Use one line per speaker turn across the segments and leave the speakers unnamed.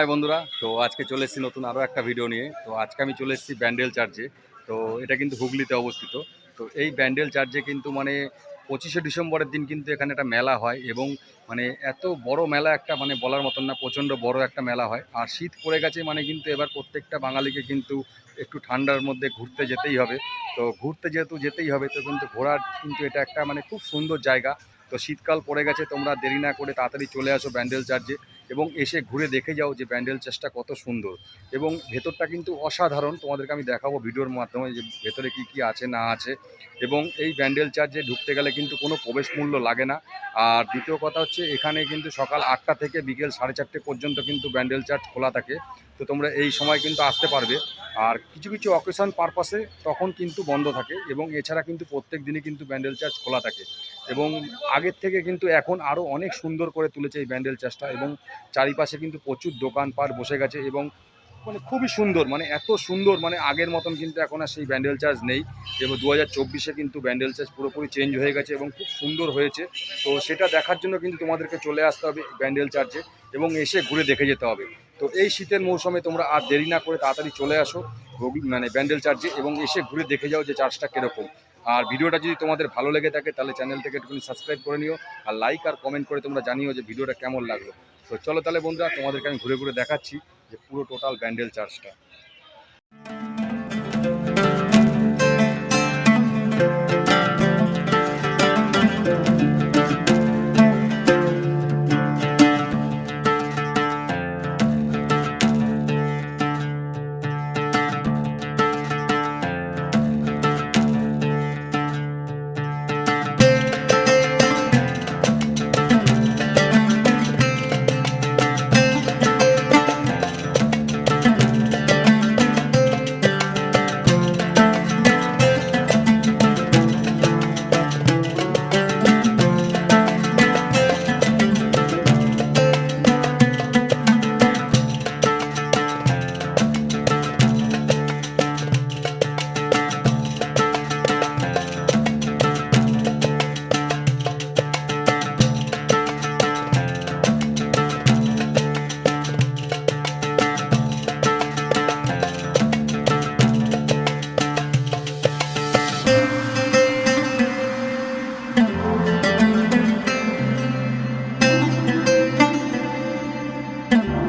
High বন্ধুরা, তো আজকে চলে এসেছি নতুন আরও একটা ভিডিও নিয়ে। তো আজকে আমি চলে এসেছি ব্যান্ডেল চার্চে তো এটা কিন্তু হুগলিতে অবস্থিত। তো এই ব্যান্ডেল চার্চে কিন্তু মানে পঁচিশে ডিসেম্বরের দিন কিন্তু এখানে একটা মেলা হয় এবং মানে এত বড় মেলা একটা মানে বলার মতন না, প্রচণ্ড বড় একটা মেলা হয়। আর শীত পড়ে গেছে মানে কিন্তু এবার প্রত্যেকটা বাঙালিকে কিন্তু একটু ঠান্ডার মধ্যে ঘুরতে যেতেই হবে। তো ঘুরতে যেহেতু যেতেই হবে, তো কিন্তু ঘোরার কিন্তু এটা একটা মানে খুব সুন্দর জায়গা। তো শীতকাল পড়ে গেছে, তোমরা দেরি না করে তাড়াতাড়ি চলে আসো ব্যান্ডেল চার্চে এবং এসে ঘুরে দেখে যাও যে ব্যান্ডেল চেষ্টা কত সুন্দর। এবং ভেতরটা কিন্তু অসাধারণ, তোমাদেরকে আমি দেখাবো ভিডিওর মাধ্যমে যে ভেতরে কি কি আছে, না আছে। এবং এই ব্যান্ডেল চার্জে ঢুকতে গেলে কিন্তু কোনো প্রবেশ মূল্য লাগে না। আর দ্বিতীয় কথা হচ্ছে, এখানে কিন্তু সকাল আটটা থেকে বিকেল সাড়ে চারটে পর্যন্ত কিন্তু ব্যান্ডেল চার্জ খোলা থাকে। তো তোমরা এই সময় কিন্তু আসতে পারবে। আর কিছু কিছু অকেশন পারপাসে তখন কিন্তু বন্ধ থাকে এবং এছাড়া কিন্তু প্রত্যেক দিনই কিন্তু ব্যান্ডেল চার্জ খোলা থাকে। এবং আগের থেকে কিন্তু এখন আরও অনেক সুন্দর করে তুলেছে এই ব্যান্ডেল চার্জটা এবং চারিপাশে কিন্তু প্রচুর দোকানপাট বসে গেছে এবং মানে খুবই সুন্দর মানে এত সুন্দর মানে আগের মতন কিন্তু এখন আর সেই ব্যান্ডেল চার্জ নেই। এবং দু হাজার চব্বিশে কিন্তু ব্যান্ডেল চার্জ পুরোপুরি চেঞ্জ হয়ে গেছে এবং খুব সুন্দর হয়েছে। তো সেটা দেখার জন্য কিন্তু তোমাদেরকে চলে আসতে হবে ব্যান্ডেল চার্জে এবং এসে ঘুরে দেখে যেতে হবে। তো এই শীতের মৌসুমে তোমরা আর দেরি না করে তাড়াতাড়ি চলে আসো মানে ব্যান্ডেল চার্জে এবং এসে ঘুরে দেখে যাও যে চার্জটা কীরকম। আর ভিডিওটা যদি তোমাদের ভালো লেগে থাকে তাহলে চ্যানেলটাকে একটুখানি সাবস্ক্রাইব করে নিও। আর লাইক আর কমেন্ট করে তোমরা জানিও যে ভিডিওটা কেমন লাগল। তো চলো তাহলে বন্ধুরা তোমাদেরকে আমি ঘুরে ঘুরে দেখাচ্ছি যে পুরো টোটাল ব্যান্ডেল চার্জটা Thank you.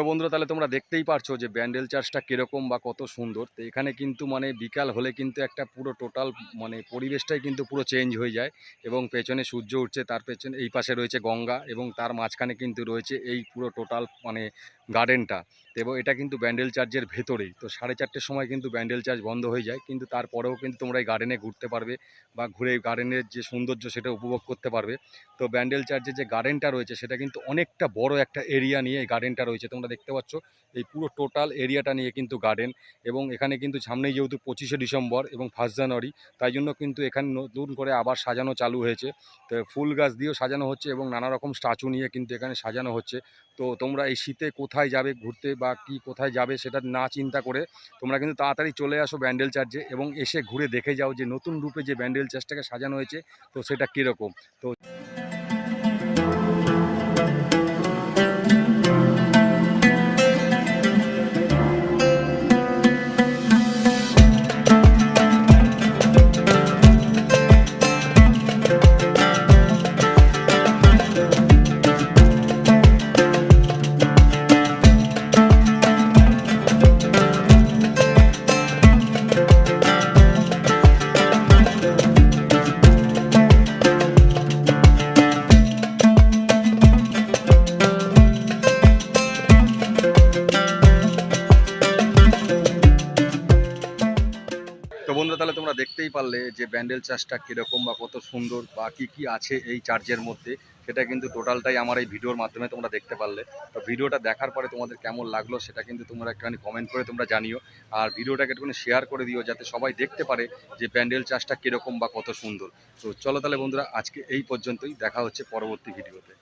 তো বন্ধুরা, তাহলে তোমরা দেখতেই পারছ যে ব্যান্ডেল চার্চটা কীরকম বা কত সুন্দর। তো এখানে কিন্তু মানে বিকাল হলে কিন্তু একটা পুরো টোটাল মানে পরিবেশটাই কিন্তু পুরো চেঞ্জ হয়ে যায় এবং পেছনে সূর্য উঠছে, তার পেছনে, এই পাশে রয়েছে গঙ্গা এবং তার মাঝখানে কিন্তু রয়েছে এই পুরো টোটাল মানে গার্ডেনটা। এবং এটা কিন্তু ব্যান্ডেল চার্চের ভেতরেই। তো সাড়ে চারটের সময় কিন্তু ব্যান্ডেল চার্জ বন্ধ হয়ে যায়। কিন্তু তারপরেও কিন্তু তোমরা এই গার্ডেনে ঘুরতে পারবে বা ঘুরে গার্ডেনের যে সৌন্দর্য সেটা উপভোগ করতে পারবে। তো ব্যান্ডেল চার্চের যে গার্ডেনটা রয়েছে, সেটা কিন্তু অনেকটা বড় একটা এরিয়া নিয়ে এই গার্ডেনটা রয়েছে। তোমরা দেখতে পাচ্ছ, এই পুরো টোটাল এরিয়াটা নিয়ে কিন্তু গার্ডেন। এবং এখানে কিন্তু সামনেই যেহেতু পঁচিশে ডিসেম্বর এবং ফার্স্ট জানুয়ারি, তাই জন্য কিন্তু এখানে নতুন করে আবার সাজানো চালু হয়েছে। তো ফুল গাছ দিয়েও সাজানো হচ্ছে এবং নানা রকম স্ট্যাচু নিয়ে কিন্তু এখানে সাজানো হচ্ছে। তো তোমরা এই শীতে কোথায় যাবে ঘুরতে বা কি কোথায় যাবে সেটা না চিন্তা করে তোমরা কিন্তু তাড়াতাড়ি চলে আসো ব্যান্ডেল চার্চে এবং এসে ঘুরে দেখে যাও যে নতুন রূপে যে ব্যান্ডেল চার্চটাকে সাজানো হয়েছে, তো সেটা কীরকম? তো দেখতেই যে ব্যান্ডেল চার্জটা কীরকম বা কত সুন্দর বা কী কী আছে এই চার্জের মধ্যে, সেটা কিন্তু টোটালটাই আমার এই ভিডিওর মাধ্যমে তোমরা দেখতে পারলে। তো ভিডিওটা দেখার পরে তোমাদের কেমন লাগল সেটা কিন্তু তোমরা একটুখানি কমেন্ট করে তোমরা জানিও। আর ভিডিওটাকে একটুখানি শেয়ার করে দিও যাতে সবাই দেখতে পারে যে ব্যান্ডেল চার্জটা কীরকম বা কত সুন্দর। তো চলো তাহলে বন্ধুরা, আজকে এই পর্যন্তই। দেখা হচ্ছে পরবর্তী ভিডিওতে।